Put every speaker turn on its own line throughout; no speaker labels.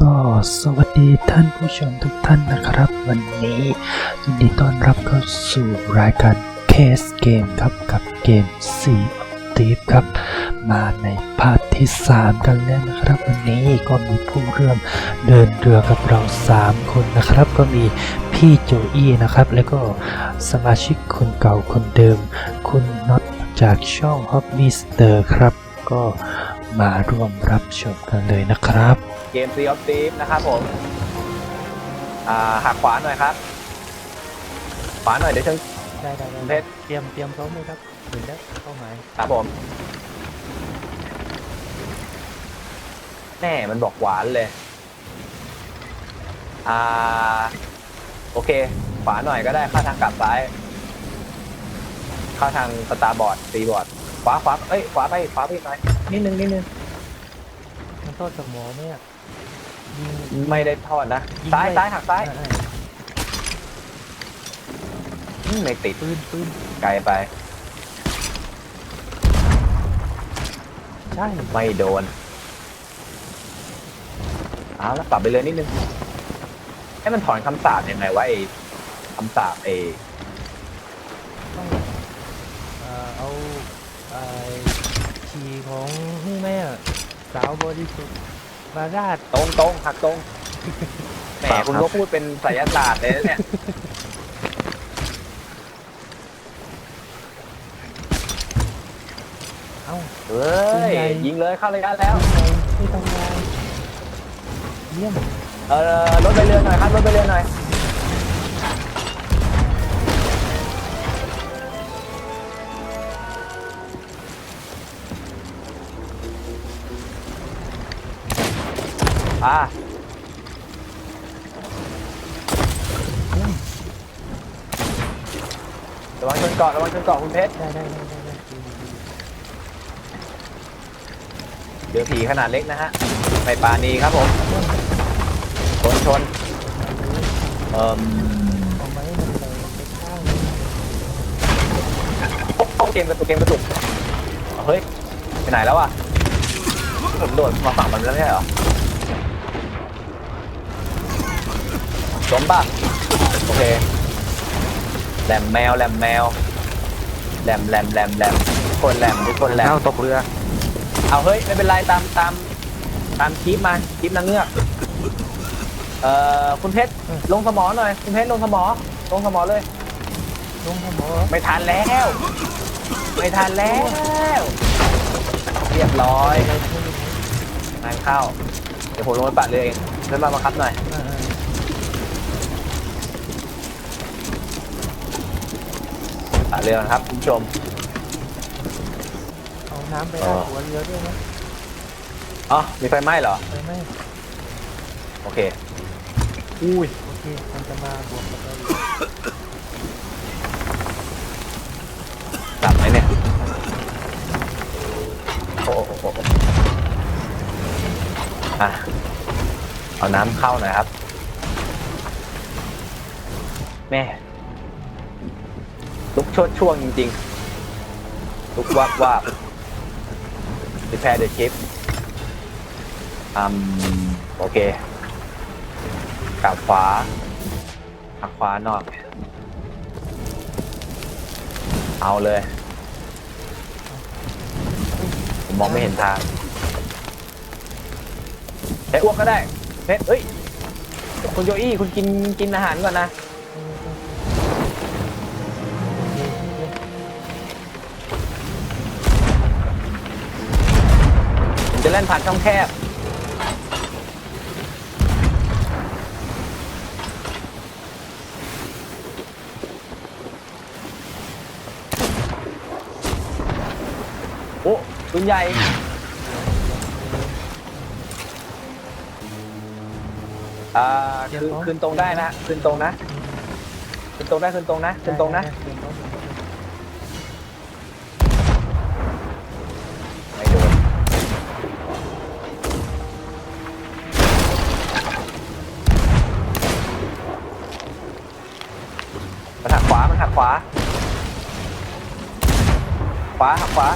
ก็สวัสดีท่านผู้ชมทุกท่านนะครับ วันนี้ยินดีต้อนรับเข้าสู่รายการเคสเกมครับกับเกม Sea of t h i e v ครับ มาในพาร์ทที่ 3 กันแล้วนะครับ วันนี้ก็มีผู้เริ่มเดินเรือกับเรา 3 คนนะครับ ก็มีพี่โจอี้นะครับ แล้วก็สมาชิกคนเก่าคนเดิม คุณน็อตจากช่อง h o b b y s t e r ครับ ก็ มาร่วมรับชมกันเลยนะครับ
เกม Sea of Thieves นะครับผม อ่าหักขวาหน่อยครับ ขวาหน่อยเดี๋ยวเชิง
ได้ได้ได้
เพชร
เตรียมเตรียมพร้อมเลยครับถึงแล้วเข้าหมาย
ครับผมแน่มันบอกหวานเลย อ่า โอเค ขวาหน่อยก็ได้เข้าทางกลับซ้าย เข้าทางสตาร์บอร์ดตีบอร์ดขวาขวาเอ้ยขวาไปขวาไปอีกหน่อย นิดนึงนิดนึง
มันโทษจากหมอเนี่ยยิง
ไม่ได้ทอดนะ
ยิง
ซ้าย
ไม่
ซ้ายหักซ้าย
อ่า
อืมไม่ติด
ปืนปืน
ไกลไป
ใช่
ไม่โดนเอาแล้วปรับไปเลยนิดนึงให้มันถอนคำสาปยังไงวะไอ้คำสาปไอ้
ต้องเอ่อเอาไอ้ ฉี่ของนี่แม่อะสาวบริสุทธิ์มาราด
ตรงตรงหักตรงแหม
ครับ
คุณก็พูดเป็นไสยศาสตร์เลยนะเนี่ย
เอ้า
เฮ้ยยิงเลยเข้าระยะแล้ว
ไม่ต้องงานเยี่ยม
เออรถไปเรือหน่อยครับรถไปเรือหน่อย อ่าระวังชนเกาะระวังชนเกาะคุณเพชร
ได้ได้ได้ได้ได้ดีดี
เรือผีขนาดเล็กนะฮะไม่ปราณีครับผมชนชนเอ่ม
เอาไม้มันเลยไปข้างนึง
โอ้เกมกระตุกเกมกระตุกเฮ้ยไปไหนแล้วอะผมโดดมาฝั่งมันแล้วไม่ใช่เหรอ จมป่ะโอเคแหลมแมวแหลมแมวแหลมแหลมแหลมแหลมทุกคนแหลมทุกคนแหลม
ตกเรือ
เอาเฮ้ยไม่เป็นไรตามตามตามคลิปมาคลิปนางเงือกเอ่อคุณเพชรลงสมอหน่อยคุณเพชรลงสมอลงสมอเลย
ลงทำหมอ
ไม่ทันแล้ว ไม่ทันแล้ว เรียบร้อยงานเข้าเดี๋ยวผมลงไปปัดเรือเองเดินมาบังคับหน่อย
อ่าอ่า
ปัดเรือนะครับคุณผู้ชม
เอาน้ำไปราดหัวเรือด้วยนะ
อ๋อ มีไฟไหม้เหรอ
ไปไหม
โอเค อุ้ย
โอเค มันจะมาบวกกับเรา
กลับไหมเนี่ยโอ้โหโอ้โหโอ้โหอะ เอาน้ำเข้าหน่อยครับ แม่ลุกโชดช่วงจริงๆลุกวับวับ prepare the ship อืมโอเคกลับขวาหักขวาหน่อยเอาเลย ผมมองไม่เห็นทางเพชรอ้วกก็ได้เพชรเอ้ย คุณโจอี้คุณกินกินอาหารก่อนนะ ผมจะเล่นผ่านช่องแคบโอ้ปืนใหญ่อ่าคือคืนตรงได้นะคืนตรงนะคืนตรงได้คืนตรงนะคืนตรงนะไม่ ขวา ขวาขวา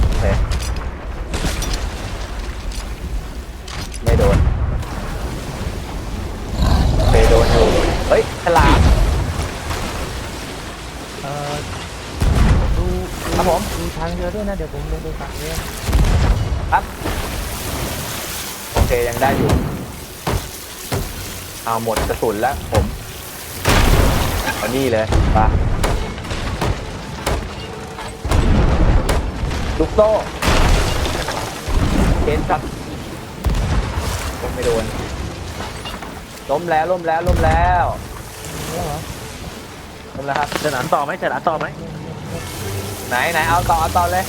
โอเค ไม่โดนโอเคโดนอยู่ เฮ้ยฉลาม
เอ่อดู
ครับผม
ดูทางเรือด้วยนะ เดี๋ยวผมลงไปฝั่งนี้ครับ
โอเค ยังได้อยู่ เอาหมดกระสุนแล้วผมเอานี่เลยไปะลูกโซ่เกนครับผมไม่โดน ล้มแล้วล้มแล้วล้มแล้ว
เนี่ยเหรอ
ล้มแล้วครับ
ฉลามต่อไหมฉลามต่อไหม
ไหนไหนเอาต่อเอาต่อเลย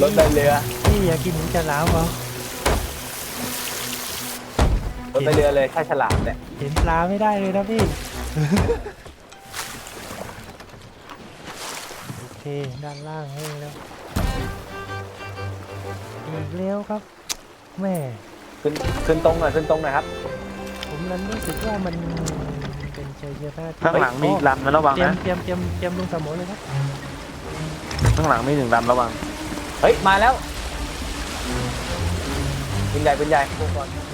รถไฟเรือ
พี่อยากกินหมูฉลามเหรอ
รถไฟเรือเลยแค่ฉลามเนี่ย
เห็นปลาไม่ได้เลยนะพี่ โอเค ด้านล่างให้แล้วอีกแล้วครับแม่
ขึ้นขึ้นตรงหน่อยขึ้นตรงหน่อยครับ
ผมนั้นรู้สึกว่ามันเป็นชัยชนะที่
ข้างหลังมีอีกลำนะระวัง
เตรียม
นะ
เตรียมเตรียมเตรียมลงสมอเลยครับ
ข้างหลังมีหนึ่งลำระวัง
เฮ้ยมาแล้วเป็นใหญ่เป็นใหญ่อื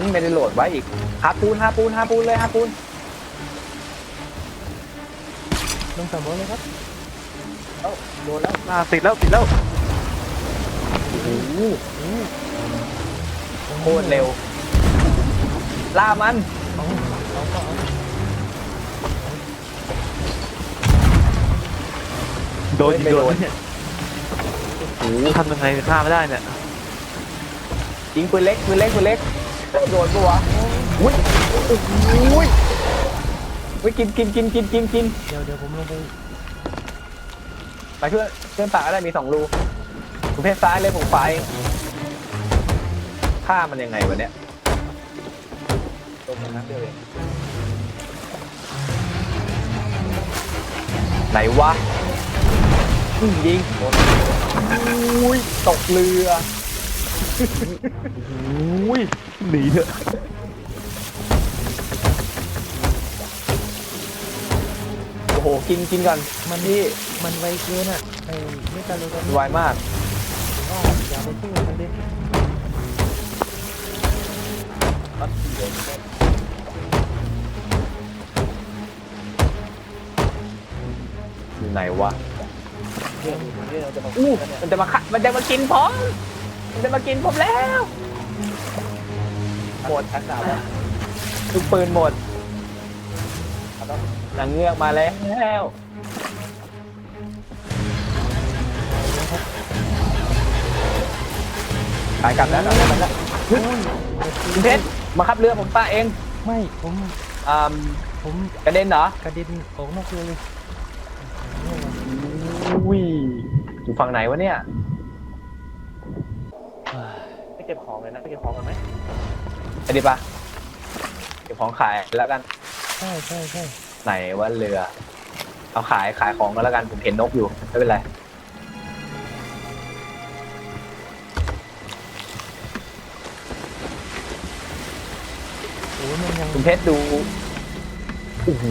มไม่ได้โหลดไว้อีกหาปูนหาปูนหาปูนเลยหาปูน
ลงสมอเลยครับ
เอ้าโดนแล้ว
อ่าติดแล้วติดแล้ว
โอ้โห
อู้
โคตรเร็ว ล่ามัน
เอาเอาก็เอา
โดน
เฮ้ยไม่
โด
โด
น
น
เนี่ยโอ้โหทำยังไงฆ่าไม่ได้เนี่ย
ยิงปืนเล็กปืนเล็กปืนเล็ก โดนปะวะอุ้ยอุ้ยอุ้ยกินกินกินกินกินกิน
เดี๋ยวเดี๋ยวผมลงไป
มาช่วยเชื่อมปากก็ได้มีสองรูผมเพศซ้ายเลยผมไฟฆ่ามันยังไงวะเนี่ยตรงนั้นเดียวเองไหนวะอื้อยิงอุ้ยตกเรือ
อุ้ยหนีเถอะ
โอ้โห กินกินก่อน
มัน
พี่
มันไวเกินอะไอ้ไม่กันเลยกัน
ไวมาก
ผมว่าอย่าไปสู้มันดิ
อยู่ไหนวะอู้มันจะมาขัดมันจะมากินผม มันจะมากินผมแล้ว หมดทักษะแล้วทุกปืนหมดนางเงือกมาแล้วขายกลับแล้วกลับแล้วกลับแล้วคุณเพชรมาขับเรือผมป้าเอง
ไม่ ผม
อ่า
ผม
กระเด็นเหรอ
กระเด็นออกนอกเรือเลย
อุ้ยอยู่ฝั่งไหนวะเนี่ย
ไม่เก็บของเลยนะไม่เก็บของกันไหม
ไอ้ดิปะเก็บของขายแล้วกัน
ใช่ใช่ใช่
ไหนว่าเรือ เอาขายขายของก็แล้วกันผมเห็นนกอยู่ไม่เป็นไร
โอ้ยมันยัง
คุณเพชรดูโอ้โห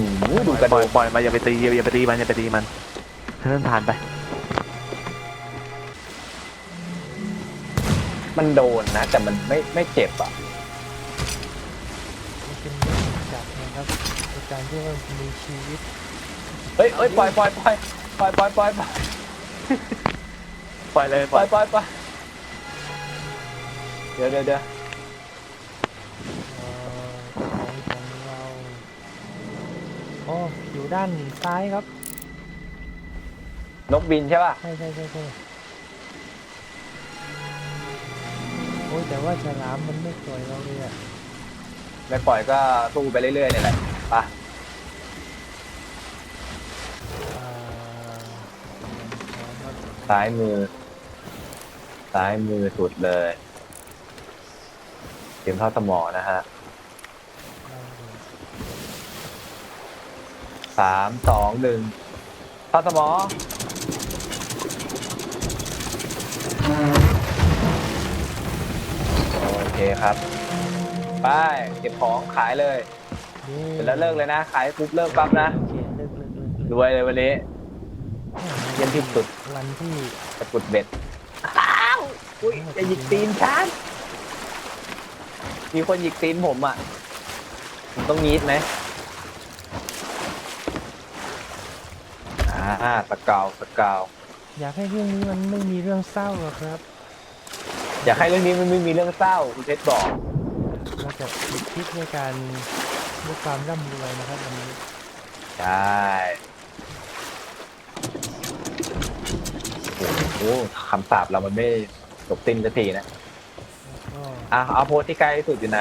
ดูกระ
ป
โด
ล่อย
ด
ปล่อยมาอย่าไปตีอย่าไปตีมันอย่าไปตีมันให้มันผ่านไป
มันโดนนะ แต่มันไม่ไม่เจ็บอะ
มันเป็นเรื่องจับนะครับในการที่ว่ามีชีวิต
เฮ้ยเฮ้ยปล่อยปล่อยปล่อยปล่อยปล่อยปล่อยปล่อย
ปล่อยเลย
ปล่อยปล่อยปล่อยเดี๋ยวเดี๋ยวเดี๋ยว
เอ่อของของเราอ๋ออยู่ด้านซ้ายครับ
นกบินใช่ป่ะ
ใช่ใช่ใช่ใช่ อ้ยแต่ว่าฉลามมันไม่ปล่อยเราเลยอะ
ไม่ปล่อยก็สู้ไปเรื่อยๆเนี่ยแหละไป
อ่า
ซ้ายมือ ซ้ายมือสุดเลยเตรียมเข้าสมอนะฮะสามสองหนึ่งเข้าสมอโอ เคครับ ไป เก็บของขายเลย
เย้
เสร็จแล้วเลิกเลยนะ ขายปุ๊บเลิกปั๊บนะ
โอเคเลิกเลิกเลิกเลิก
รวยเลยวันนี้ เยี่ยมที่สุด
วันที่
ตะกรุดเบ็ด อ้าวอุ้ยจะหยิกตีนฉัน มีคนหยิกตีนผมอะ ผมต้องงีดไหมอ่าสกาวสกาว
อยากให้เรื่องนี้มันไม่มีเรื่องเศร้าหรอกครับ
อยากให้เรื่องนี้มันไม่มีเรื่องเศร้าคุณเพชรบอก
เราจะปิดคลิปด้วยการด้วยความร่ำรวยนะครับวันนี้
ใช่โอ้โหคำสาปเรามันไม่จบสิ้นสักทีนะ
ก็
อะเอาโพสต์ที่ใกล้ที่สุดอยู่ไหน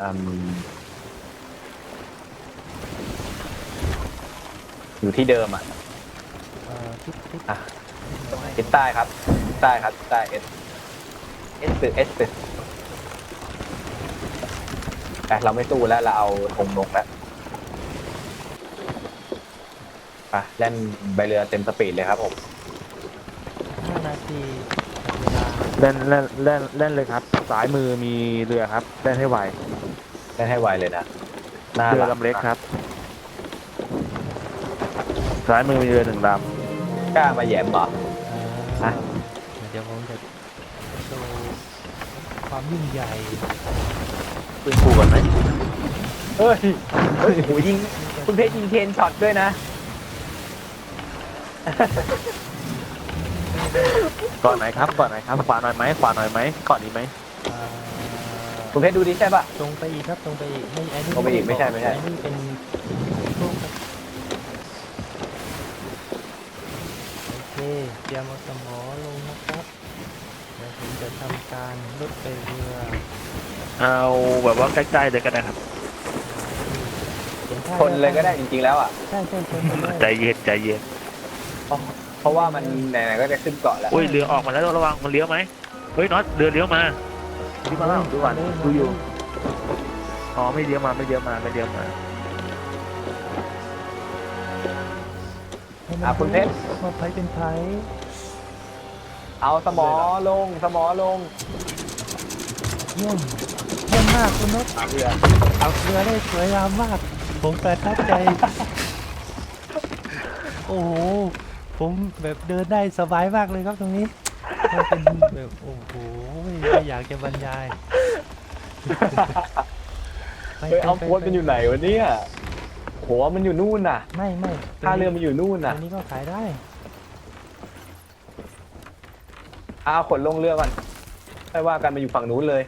อืมอยู่ที่เดิมอะ
เอ่อคลิปคลิป
อะทิศใต้ครับทิศ ใต้ครับทิศใต้เอสเอสตึกเอสตึกแต่เราไม่สู้แล้วเราเอาธงลงแล้วไปเล่นใบเรือเต็มสปีดเลยครับผม
ห้านาทีจับเวลา
เล่นเล่นเล่นเล่นเลยครับสายมือมีเรือครับเล่นให้ไว
เล่นให้ไวเลยนะหน้า
เรือ
ห
ลำเล็กครับสายมือมีเรือหนึ่งล
กล้ามาแหยมเหรอ
ยิ่งใหญ่ำ
ปืนคู่กันไหม
เฮ้ยเฮ้ยโหยิงคุณเพชรยิงเทนช็อตด้วยนะ
ก่อนไหนครับก่อนไหนครับขวาหน่อยไหมขวาหน่อยไหมก่อนนี้ไหม
เอ่อ
คุณเพชรดูดิใช่ปะ
ตรงไปอีกครับตรงไปอีกไม่ไอ้นี่
ตรงไปอีกไม่ใช่ไม่ใช่
อ้นี่เป็นพวกครับโอเคเตรียมเอาสมอลงนะครับเดี๋ยว ผมจะทำการลดไปเรือ
เอาแบบว่าใกล้ๆเลยก็ได้ครับ
ห็ท่า
คนเลยก็ได้จริงๆแล้วอะ
ใช่ใช่คนเลย
ใจเย็นใจเย็น
เพราะว่ามันไหนๆก็จะขึ้นเกาะแล้ว
อุ้ยเรือออกมาแล้วระวังมันเลี้ยวไหมเฮ้ยน็อตเรือเลี้ยวมาดูมาแล้วดูก่อนดูอยู่อ๋อไม่เลี้ยวมาไม่เลี้ยวมาไม่เลี้ยวมา
ให้มัน
อะคุณเพชร
ว่าไผเป็นไผ
เอาสมอลงสมอลง
เยี่ยมเยี่ยมมากคุณนก
เอาเรือ
เอาเรือได้สวยงามมาก ผมประทับใจ โอ้โหผมแบบเดินได้สบายมากเลยครับตรงนี้มันเป็นแบบโอ้โหไม่อยากจะบรรยายไป
เฮ้ยเอา
ไป
โพสต์มันอยู่ไหนวะเนี่ยโหมันอยู่นู่นน่ะ
ไม่ไม่
ท่าเรือมันอยู่นู่นน่ะ
อันนี้ก็ขายได้
เอาขนลงเรือก่อนไม่ว่ากันมาอยู่ฝั่งนู้นเลย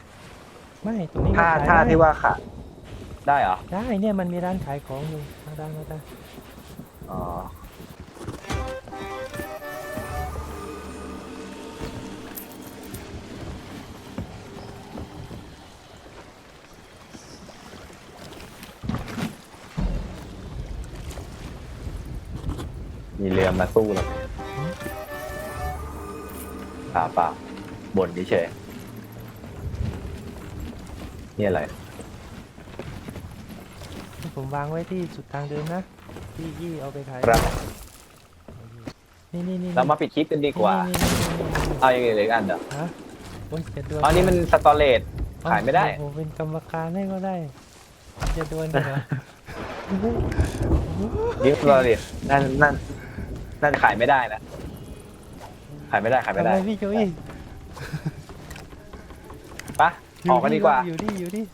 ไม่ตรงนี้ก็
ท่า
ขาย
ท่า
ได้
ที่ว่าขาได้เหรอ
ได้เนี่ยมันมีร้านขายของอยู่มาได้มาได้
อ๋อ มีเรือมาสู้หรอเปล่าเปล่าบ่นเฉยๆนี่อะไร
ผมวางไว้ที่สุดทางเดินนะที่ยี่เอาไปขาย
ครับ
นี่นี่นี่
เรามาปิดคลิปกันดีกว่า
นี่นี่นี่นี่นี่
เอาอย่างอื่นเลยกันเดี๋ยว
ฮะโอ้ยจะดวล
อันนี้มันสตอเรจ ขายไม่ได้
ผมเป็นกรรมการให้ก็ได้จะดวลกันเหรอ
ดิฟสตอเรจนั่นนั่นนั่นขายไม่ได้นะ ขายไม่ได้ขายไม่
ทำ
ได้
ไมพี่โจอี้
ปะออกกันดีกว่า
อยู่นี่อยู่นี่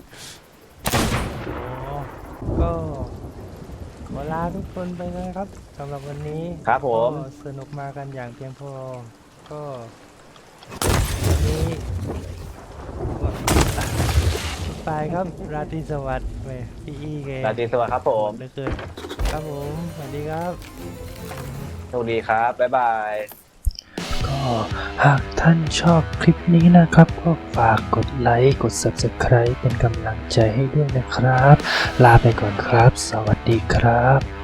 อ๋อก็ขอลาทุกคนไปนะครับสำหรับวันนี้
ครับผม
ก็สนุกมากันอย่างเพียงพอ ก็วันนี้ไปครับ ราตรีสวัสดิ์แหมพี่อีแก
ราตรีสวัสดิ์ครับผม
เหลือเกินครับผม สวัสดีครับ
โชคดีครับ บ๊ายบาย
ก็หากท่านชอบคลิปนี้นะครับ ก็ฝากกดไลค์ กด Subscribe เป็นกำลังใจให้ด้วยนะครับ ลาไปก่อนครับ สวัสดีครับ